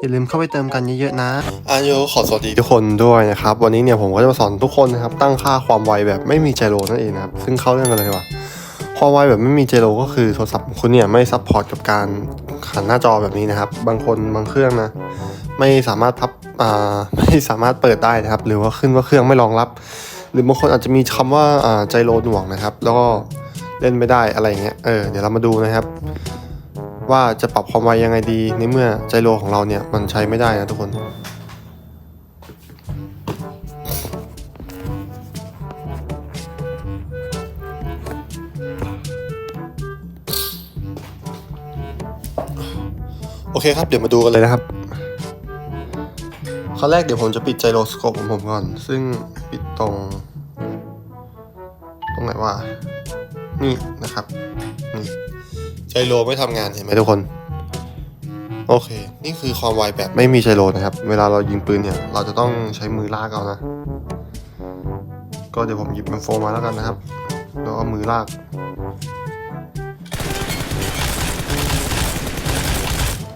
อย่าลืมเข้าไปเติมกันเยอะๆนะอายุขอสวัสดีทุกคนด้วยนะครับ วันนี้เนี่ยผมก็จะมาสอนทุกคนนะครับ ตั้งค่าความไวแบบไม่มีไจโรนั่นเองนะครับ ซึ่งเข้าเรื่องกันเลยดีว่าความไวแบบไม่มีไจโรก็คือโทรศัพท์คุณเนี่ยไม่ซัพพอร์ตกับการหันหน้าจอแบบนี้นะครับ บางคนบางเครื่องนะ ไม่สามารถพับอ่าไม่สามารถเปิดได้นะครับ หรือว่าขึ้นว่าเครื่องไม่รองรับ หรือบางคนอาจจะมีคำว่าอ่าไจโรหน่วงนะครับ แล้วก็เล่นไม่ได้อะไรอย่างเงี้ยเออเดี๋ยวเรามาดูนะครับ ว่าจะปรับความไวยังไงดีในเมื่อไจโรของเราเนี่ยมันใช้ไม่ได้นะทุกคน โอเคครับเดี๋ยวมาดูกันเลยนะครับขั้นแรกเดี๋ยวผมจะปิดไจโรสโคปของผมก่อน ซึ่งปิดตรง ตรงไหนว่านี่นะครับนี่ จโรไม่ทำงานเห็นไหมทุกคน โอเค นี่คือความไวแบบไม่มีไจโรนะครับ เวลาเรายิงปืนเนี่ย เราจะต้องใช้มือลากเอานะ ก็เดี๋ยวผมหยิบมันโฟมาแล้วกันนะครับ แล้วก็มือลาก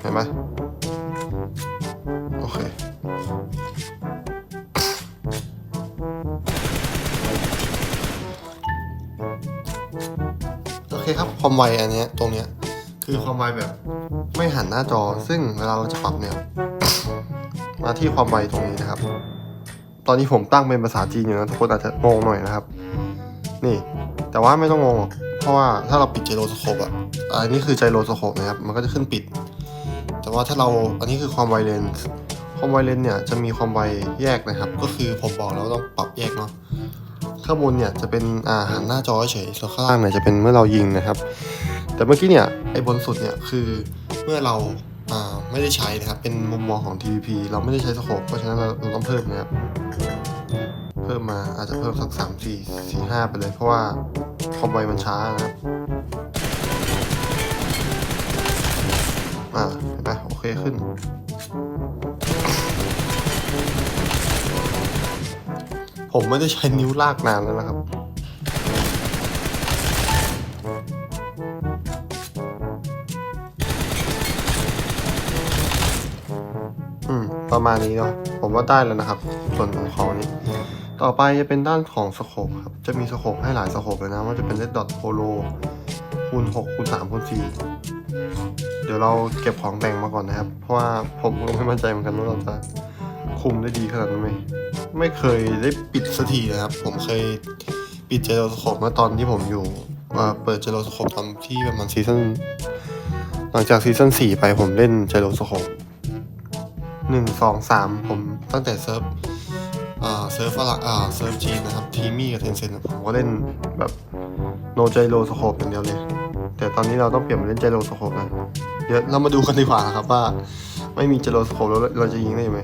เห็นไหม คครับความไวอันเนี้ยตรงเนี้ยคือความไวแบบ ไม่หันหน้าจอ ซึ่งเวลาเราจะปรับเนี่ยมาที่ความไวตรงนี้นะครับ ตอนนี้ผมตั้งเป็นภาษาจีนอยู่นะทุกคนอาจจะงงหน่อยนะครับ นี่ แต่ว่าไม่ต้องงงหรอกเพราะว่าถ้าเราปิดไจโรสโคปอะอันนี้คือไจโรสโคปนะครับ มันก็จะขึ้นปิด แต่ว่าถ้าเราอันนี้คือความไวเลนส์ความไวเลนส์เนี่ยจะมีความไวแยกนะครับ ก็คือผมบอกแล้วต้องปรับแยกเนาะ ข้างบนเนี่ยจะเป็นอ่าหันหน้าจอเฉยส่วนข้างล่างเนี่ยจะเป็นเมื่อเรายิงนะครับ แต่เมื่อกี้เนี่ยไอ้บนสุดเนี่ยคือเมื่อเราอ่าไม่ได้ใช้นะครับเป็นมุมมองของ TVP เราไม่ได้ใช้สโคปเพราะฉะนั้นเราเราต้องเพิ่มนะครับเพิ่มมาอาจจะเพิ่มสักสามสี่สี่ห้าไปเลยเพราะว่าความไวมันช้านะครับอ่าเห็นไหมโอเคขึ้น ผมไม่ได้ใช้นิ้วลากนานแล้วนะครับ อืม ประมาณนี้เนาะผมว่าได้แล้วนะครับ ส่วนของเขานี้ ต่อไปจะเป็นด้านของสโคปครับ จะมีสโคปให้หลายสโคปเลยนะว่าจะเป็น red dot polo คูณ6คูณ3คูณ4เดี๋ยวเราเก็บของแต่งมาก่อนนะครับ เพราะว่าผมก็ไม่มั่นใจเหมือนกันว่าเราจะ คุมได้ดีขนาดนั้นไหมไม่เคยได้ปิดสักทีนะครับ ผมเคยปิดเจโรสโคปเมื่อตอนที่ผมอยู่เอ่อเปิดเจโรสโคปตอนที่ประมาณซีซั่นหลังจากซีซั่น4ไปผมเล่นเจโรสโคปหนึ่งสองสามผมตั้งแต่เซิร์ฟอ่าเซิร์ฟฝรั่งอ่าเซิร์ฟจีนนะครับทีมี่กับเทนเซ็นผมก็เล่นแบบโนไจโรสโคปอย่างเดียวเลย แต่ตอนนี้เราต้องเปลี่ยนมาเล่นไจโรสโคปนะเดี๋ยวเรามาดูกันดีกว่านะครับว่า ไม่มีไจโรสโคปแล้วเราจะยิงได้ไหม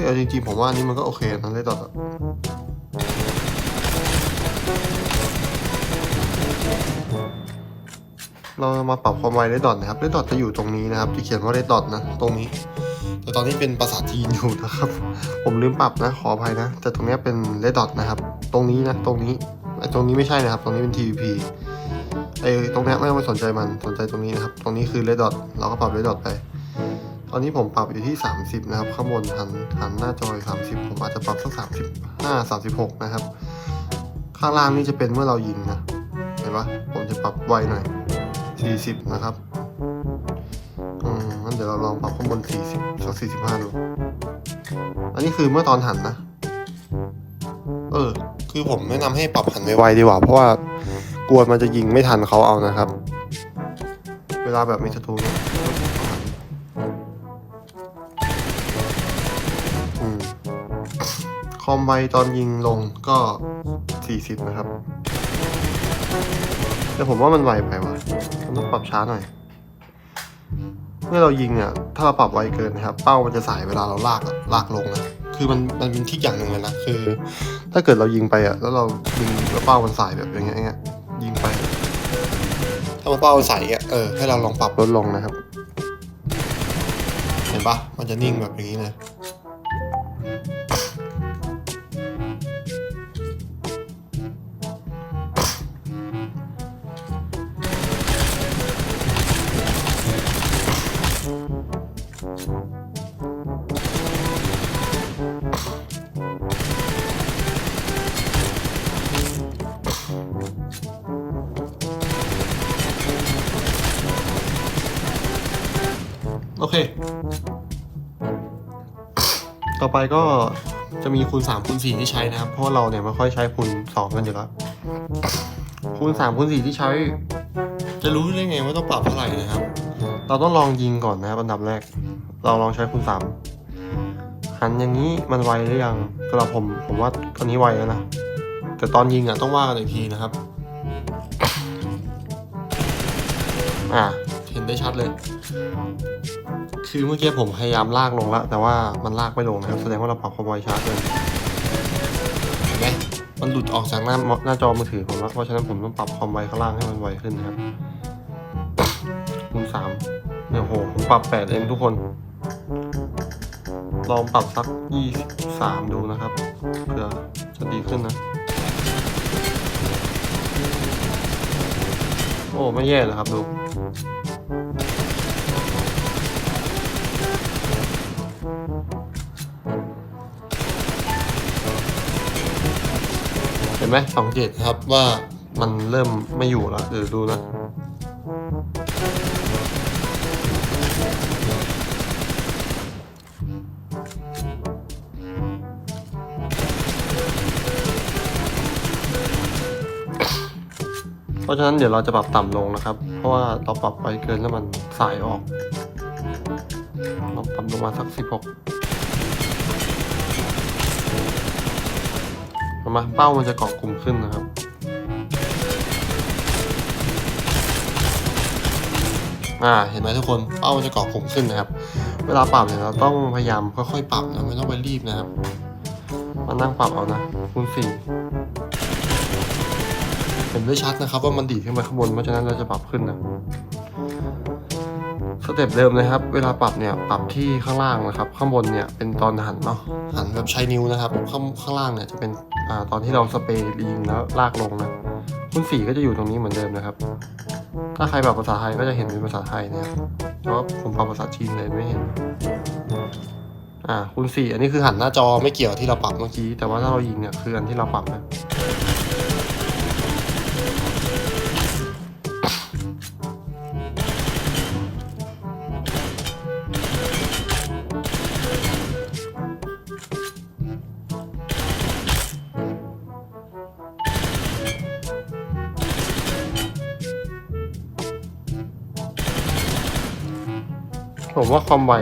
ฮ้ยเอาจริงๆผมว่าอันนี้มันก็โอเคนะเลยต่อดอะเรามาปรับความไวเรดดอทนะครับเรดดอทจะอยู่ตรงนี้นะครับที่เขียนว่าเรดดอทนะตรงนี้ แต่ตอนนี้เป็นภาษาจีนอยู่นะครับ ผมลืมปรับนะขออภัยนะ แต่ตรงนี้เป็นเรดดอทนะครับ ตรงนี้นะตรงนี้ไอ้ตรงนี้ไม่ใช่นะครับ ตรงนี้เป็น TVP ไอ้ตรงนี้ไม่ต้องไปสนใจมันสนใจตรงนี้นะครับ ตรงนี้คือเรดดอทเราก็ปรับเรดดอทไป ตอนนี้ผมปรับอยู่ที่ 30 นะครับ ข้างบนหันหันหน้าจอย 30 ผมอาจจะปรับสัก 35 36 นะครับ ข้างล่างนี่จะเป็นเมื่อเรายิงนะ เห็นปะผมจะปรับไวหน่อย 40 นะครับ อืมงั้นเดี๋ยวเราลองปรับข้างบน 40 สัก 45 ดู อันนี้คือเมื่อตอนหันนะ เออ คือผมแนะนำให้ปรับหันไวๆดีกว่า เพราะว่ากลัวมันจะยิงไม่ทันเขาเอานะครับ เวลาแบบมีศัตรูเนี่ย คอมไวตอนยิงลงก็ 40 นะครับ แต่ผมว่ามันไวไปว่ะมันต้องปรับช้าหน่อย เมื่อเรายิงเนี่ยถ้าเราปรับไวเกินนะครับ เป้ามันจะสายเวลาเราลากลากลงนะคือมันมันเป็นทริกอย่างหนึ่งเลยนะคือ ถ้าเกิดเรายิงไปอะ แล้วเรายิงแล้วเป้ามันสายแบบอย่างเงี้ยอย่างเงี้ยยิงไป ถ้ามันเป้ามันสายอะเออให้เราลองปรับลดลงนะครับ เห็นปะมันจะนิ่งแบบอย่างนี้เลย ต่อไปก็จะมีคูณ3คูณ4ที่ใช้นะครับ เพราะเราเนี่ยไม่ค่อยใช้คูณ2กันอยู่แล้ว คูณ3คูณ4ที่ใช้ จะรู้ได้ไงว่าต้องปรับเท่าไหร่นะครับ เราต้องลองยิงก่อนนะครับอันดับแรก เราลองใช้คูณ3หันอย่างนี้มันไวหรือยังสำหรับผมผมว่าตอนนี้ไวแล้วนะ แต่ตอนยิงอะต้องว่ากันอีกทีนะครับ อ่าเห็นได้ชัดเลย คือเมื่อกี้ผมพยายามลากลงแล้วแต่ว่ามันลากไม่ลงนะครับ แสดงว่าเราปรับความไวช้าเกินเห็นไหมมันหลุดออกจากหน้าหน้าจอมือถือผมแล้วเพราะฉะนั้นผมต้องปรับความไวข้างล่างให้มันไวขึ้นนะครับคูณสามเนี่ยโหผมปรับแปดเองทุกคน ลองปรับสักยี่สามดูนะครับเผื่อจะดีขึ้นนะโอ้ไม่แย่เลยครับดู เห็นไหมสังเกตครับว่ามันเริ่มไม่อยู่แล้วเดี๋ยวดูนะเพราะฉะนั้นเดี๋ยวเราจะปรับต่ำลงนะครับ เพราะว่าเราปรับไปเกินแล้วมันสายออก ลองปรับลงมาสักสิบหกเห็นไหมเป้ามันจะเกาะกลุ่มขึ้นนะครับอ่าเห็นไหมทุกคนเป้ามันจะเกาะกลุ่มขึ้นนะครับ เวลาปรับเนี่ยเราต้องพยายามค่อยๆปรับนะไม่ต้องไปรีบนะครับมานั่งปรับเอานะคูณสี่เห็นได้ชัดนะครับว่ามันดีดขึ้นไปข้างบนเพราะฉะนั้นเราจะปรับขึ้นนะ เต็ปเดิมเลยครับ เวลาปรับเนี่ยปรับที่ข้างล่างนะครับ ข้างบนเนี่ยเป็นตอนหันเนาะหันแบบใช้นิ้วนะครับข้างข้างล่างเนี่ยจะเป็นอ่าตอนที่เราสเปรย์ยิงแล้วลากลงนะคุณสีก็จะอยู่ตรงนี้เหมือนเดิมนะครับ ถ้าใครปรับภาษาไทยก็จะเห็นเป็นภาษาไทยเนะครับเพราะผมปรับภาษาจีนเลยไม่เห็นอ่าคูณสี่อันนี้คือหันหน้าจอไม่เกี่ยวที่เราปรับเมื่อกี้ แต่ว่าถ้าเรายิงเนี่ยคืออันที่เราปรับนะ ผมว่าความไว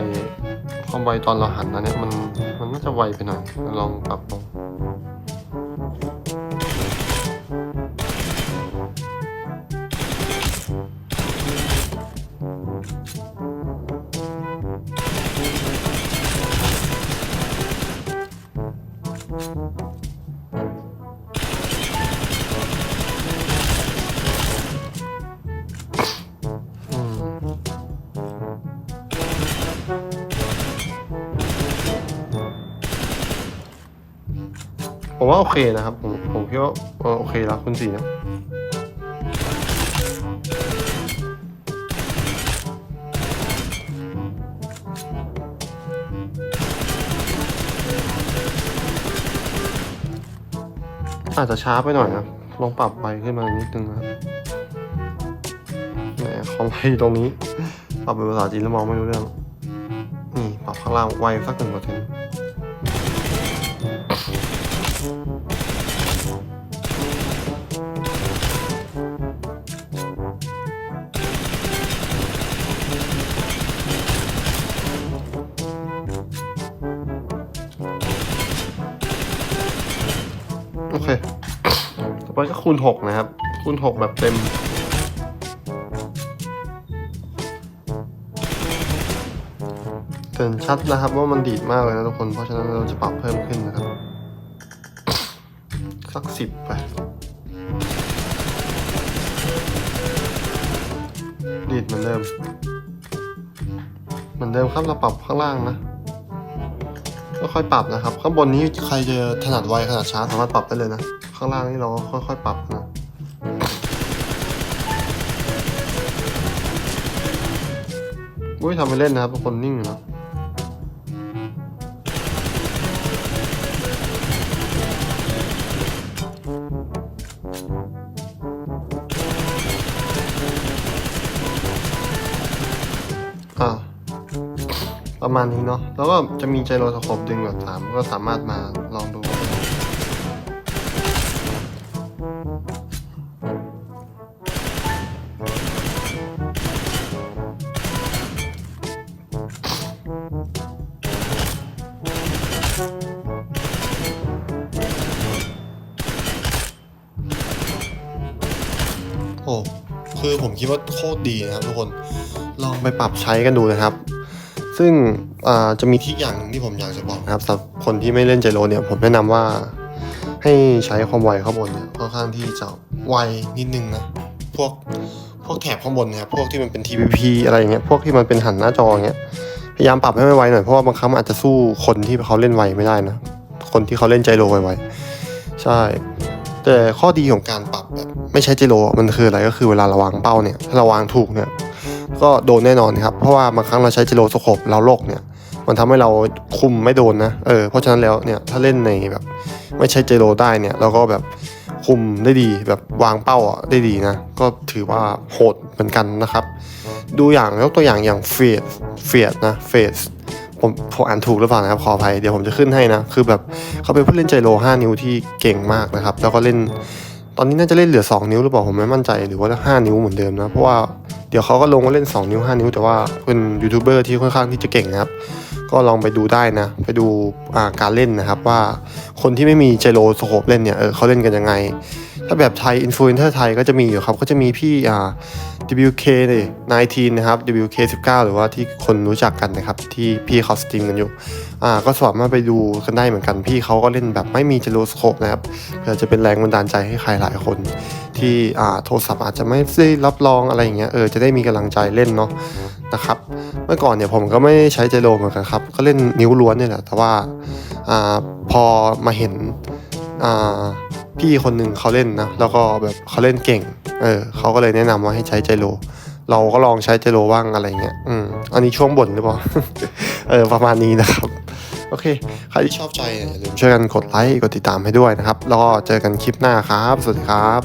ความไวตอนเราหันนะเนี่ยมันมันน่าจะไวไปหน่อยลองปรับลง ผมว่าโอเคนะครับ ผมผมคิดว่าเอโอเคแล้วคุณสี่นะอาจจะช้าไปหน่อยนะ ลองปรับไปขึ้นมานิดนึงนะแหมของไวตรงนี้ ปรับเป็นภาษาจีนแล้วมองไม่รู้เรื่อง นี่ ปรับข้างล่างไวสักหนึ่งเปอร์เซ็นต์ มันก็คูณ 6 นะครับ คูณ 6 แบบเต็มเห็นชัดนะครับว่ามันดีดมากเลยนะทุกคน เพราะฉะนั้นเราจะปรับเพิ่มขึ้นนะครับ สักสิบไป ดีดเหมือนเดิม เหมือนเดิมครับเราปรับข้างล่างนะก็ค่อยปรับนะครับ ข้างบนนี้ใครจะถนัดไวขนาดช้าสามารถปรับได้เลยนะ ข้างล่างนี่เราก็ค่อยๆปรับนะอุ้ยทำไปเล่นนะครับคนนิ่งอยู่นะอ่าประมาณนี้เนาะ แล้วก็จะมีไจโรสโคปดึงแบบสามก็สามารถมา คือผมคิดว่าโคตรดีนะครับทุกคนลองไปปรับใช้กันดูนะครับ ซึ่งจะมีที่อย่างหนึ่งที่ผมอยากจะบอกนะครับสำหรับคนที่ไม่เล่นเจโรเนี่ยผมแนะนำว่าให้ใช้ความไวข้างบนเนี่ยค่อนข้างที่จะไวนิดนึงนะพวกพวกแถบข้างบนนะครับพวกที่มันเป็น TPP อะไรอย่างเงี้ยพวกที่มันเป็นหันหน้าจออย่างเงี้ยพยายามปรับให้มันไวหน่อยเพราะว่าบางครั้งมันอาจจะสู้คนที่เขาเล่นไวไม่ได้นะคนที่เขาเล่นใจโรไวๆใช่ แต่ข้อดีของการปรับแบบไม่ใช้เจโรมันคืออะไรก็คือเวลาเราวางเป้าเนี่ยถ้าเราวางถูกเนี่ยก็โดนแน่นอนครับเพราะว่าบางครั้งเราใช้เจโรสโคปเราโลกเนี่ยมันทำให้เราคุมไม่โดนนะเออเพราะฉะนั้นแล้วเนี่ยถ้าเล่นในแบบไม่ใช้เจโรได้เนี่ยเราก็แบบคุมได้ดีแบบวางเป้าอะได้ดีนะ ก็ถือว่าโหดเหมือนกันนะครับ ดูอย่างยกตัวอย่างอย่างเฟดเฟดนะเฟด ผมผมอ่านถูกหรือเปล่านะครับขออภัยเดี๋ยวผมจะขึ้นให้นะ คือแบบเขาเป็นผู้เล่นไจโร5นิ้วที่เก่งมากนะครับ แล้วก็เล่นตอนนี้น่าจะเล่นเหลือ 2 นิ้วหรือเปล่าผมไม่มั่นใจหรือว่า 5 นิ้วเหมือนเดิมนะ เพราะว่าเดี๋ยวเขาก็ลงว่าเล่น 2 นิ้ว 5 นิ้ว แต่ว่าเป็นยูทูบเบอร์ที่ค่อนข้างที่จะเก่งนะครับ ก็ลองไปดูได้นะ ไปดูาการเล่นนะครับว่าคนที่ไม่มีไจโรสโคปเล่นเนี่ยเออเขาเล่นกันยังไง ถ้าแบบไทยอินฟลูเอนเซอร์ไทยก็จะมีอยู่ครับ ก็จะมีพี่อ่า WK เลย19 นะครับ WK 19 หรือว่าที่คนรู้จักกันนะครับ ที่พี่เขาสตรีมกันอยู่อ่าก็สามารถไปดูกันได้เหมือนกัน พี่เขาก็เล่นแบบไม่มีเจโรสโคปนะครับเพื่อจะเป็นแรงบันดาลใจให้ใครหลายคน ที่อ่าโทรศัพท์อาจจะไม่ได้รับรองอะไรอย่างเงี้ยเออจะได้มีกำลังใจเล่นเนาะนะครับเมื่อก่อนเนี่ยผมก็ไม่ใช้เจโรเหมือนกันครับก็เล่นนิ้วล้วนเนี่ยแหละแต่ว่าอ่าพอมาเห็นอ่า พี่คนหนึ่งเขาเล่นนะแล้วก็แบบเขาเล่นเก่ง เออเขาก็เลยแนะนำว่าให้ใช้เจโรเราก็ลองใช้เจโรบ้างอะไรเงี้ยอืมอันนี้ช่วงบ่นหรือเปล่าเออประมาณนี้นะครับโอเค ใครที่ชอบใจเนี่ยอย่าลืมช่วยกันกดไลค์กดติดตามให้ด้วยนะครับ แล้วก็เจอกันคลิปหน้าครับ สวัสดีครับ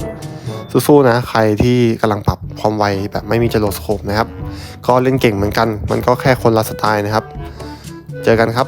สู้ๆนะ ใครที่กำลังปรับความไวแบบไม่มีจรดสโคปนะครับ ก็เล่นเก่งเหมือนกัน มันก็แค่คนละสไตล์นะครับ เจอกันครับ